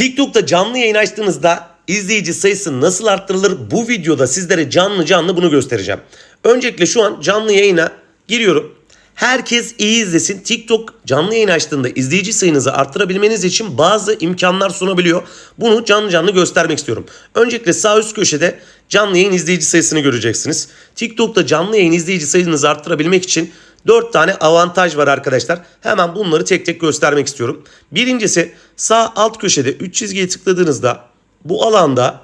TikTok'ta canlı yayın açtığınızda izleyici sayısı nasıl arttırılır? Bu videoda sizlere canlı canlı bunu göstereceğim. Öncelikle şu an canlı yayına giriyorum. Herkes iyi izlesin. TikTok canlı yayın açtığında izleyici sayınızı arttırabilmeniz için bazı imkanlar sunabiliyor. Bunu canlı canlı göstermek istiyorum. Öncelikle sağ üst köşede canlı yayın izleyici sayısını göreceksiniz. TikTok'ta canlı yayın izleyici sayınızı arttırabilmek için 4 tane avantaj var arkadaşlar. Hemen bunları tek tek göstermek istiyorum. Birincisi sağ alt köşede 3 çizgiye tıkladığınızda bu alanda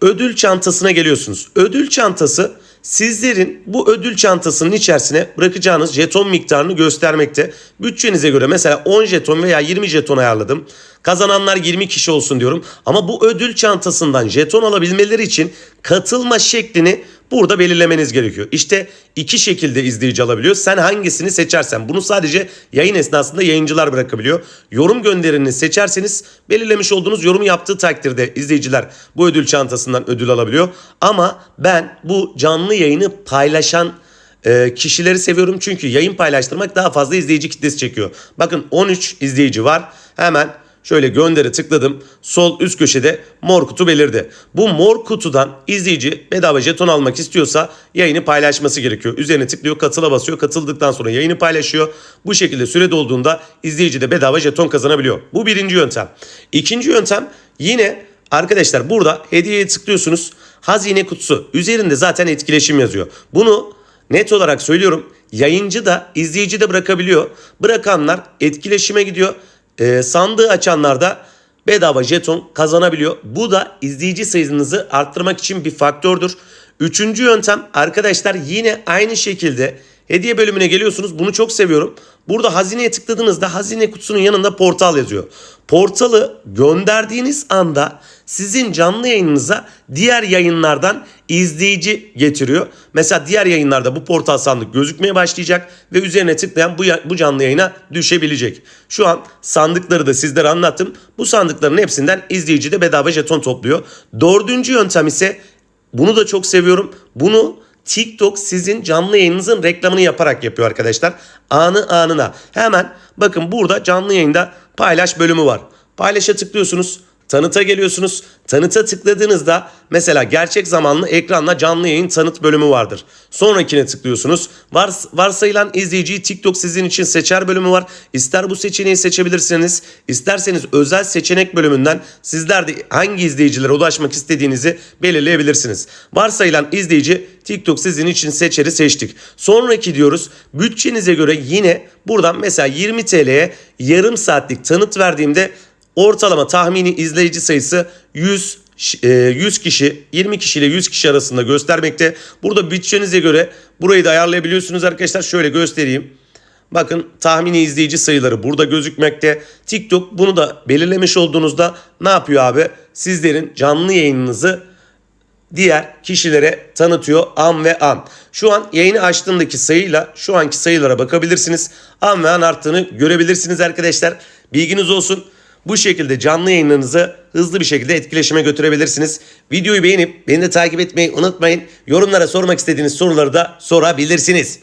ödül çantasına geliyorsunuz. Ödül çantası sizlerin bu ödül çantasının içerisine bırakacağınız jeton miktarını göstermekte. Bütçenize göre mesela 10 jeton veya 20 jeton ayarladım. Kazananlar 20 kişi olsun diyorum. Ama bu ödül çantasından jeton alabilmeleri için katılma şeklini burada belirlemeniz gerekiyor. İşte iki şekilde izleyici alabiliyor. Sen hangisini seçersen bunu sadece yayın esnasında yayıncılar bırakabiliyor. Yorum gönderini seçerseniz belirlemiş olduğunuz yorum yaptığı takdirde izleyiciler bu ödül çantasından ödül alabiliyor. Ama ben bu canlı yayını paylaşan e, kişileri seviyorum çünkü yayın paylaştırmak daha fazla izleyici kitlesi çekiyor. Bakın 13 izleyici var. Hemen Şöyle gönderi tıkladım. Sol üst köşede mor kutu belirdi. Bu mor kutudan izleyici bedava jeton almak istiyorsa yayını paylaşması gerekiyor. Üzerine tıklıyor, katıla basıyor. Katıldıktan sonra yayını paylaşıyor. Bu şekilde süre dolduğunda izleyici de bedava jeton kazanabiliyor. Bu birinci yöntem. İkinci yöntem yine arkadaşlar burada hediyeye tıklıyorsunuz. Hazine kutusu. Üzerinde zaten etkileşim yazıyor. Bunu net olarak söylüyorum. Yayıncı da izleyici de bırakabiliyor. Bırakanlar etkileşime gidiyor e, sandığı açanlar da bedava jeton kazanabiliyor. Bu da izleyici sayınızı arttırmak için bir faktördür. Üçüncü yöntem arkadaşlar yine aynı şekilde hediye bölümüne geliyorsunuz. Bunu çok seviyorum. Burada hazineye tıkladığınızda hazine kutusunun yanında portal yazıyor. Portalı gönderdiğiniz anda sizin canlı yayınınıza diğer yayınlardan izleyici getiriyor. Mesela diğer yayınlarda bu portal sandık gözükmeye başlayacak ve üzerine tıklayan bu, bu canlı yayına düşebilecek. Şu an sandıkları da sizlere anlattım. Bu sandıkların hepsinden izleyici de bedava jeton topluyor. Dördüncü yöntem ise bunu da çok seviyorum. Bunu TikTok sizin canlı yayınınızın reklamını yaparak yapıyor arkadaşlar. Anı anına. Hemen bakın burada canlı yayında paylaş bölümü var. Paylaşa tıklıyorsunuz. Tanıta geliyorsunuz. Tanıta tıkladığınızda mesela gerçek zamanlı ekranla canlı yayın tanıt bölümü vardır. Sonrakine tıklıyorsunuz. Vars, varsayılan izleyiciyi TikTok sizin için seçer bölümü var. İster bu seçeneği seçebilirsiniz. isterseniz özel seçenek bölümünden sizler de hangi izleyicilere ulaşmak istediğinizi belirleyebilirsiniz. Varsayılan izleyici TikTok sizin için seçeri seçtik. Sonraki diyoruz bütçenize göre yine buradan mesela 20 TL'ye yarım saatlik tanıt verdiğimde Ortalama tahmini izleyici sayısı 100 100 e, kişi 20 kişi ile 100 kişi arasında göstermekte. Burada bütçenize göre burayı da ayarlayabiliyorsunuz arkadaşlar. Şöyle göstereyim. Bakın tahmini izleyici sayıları burada gözükmekte. TikTok bunu da belirlemiş olduğunuzda ne yapıyor abi? Sizlerin canlı yayınınızı diğer kişilere tanıtıyor an ve an. Şu an yayını açtığımdaki sayıyla şu anki sayılara bakabilirsiniz. An ve an arttığını görebilirsiniz arkadaşlar. Bilginiz olsun. Bu şekilde canlı yayınlarınızı hızlı bir şekilde etkileşime götürebilirsiniz. Videoyu beğenip beni de takip etmeyi unutmayın. Yorumlara sormak istediğiniz soruları da sorabilirsiniz.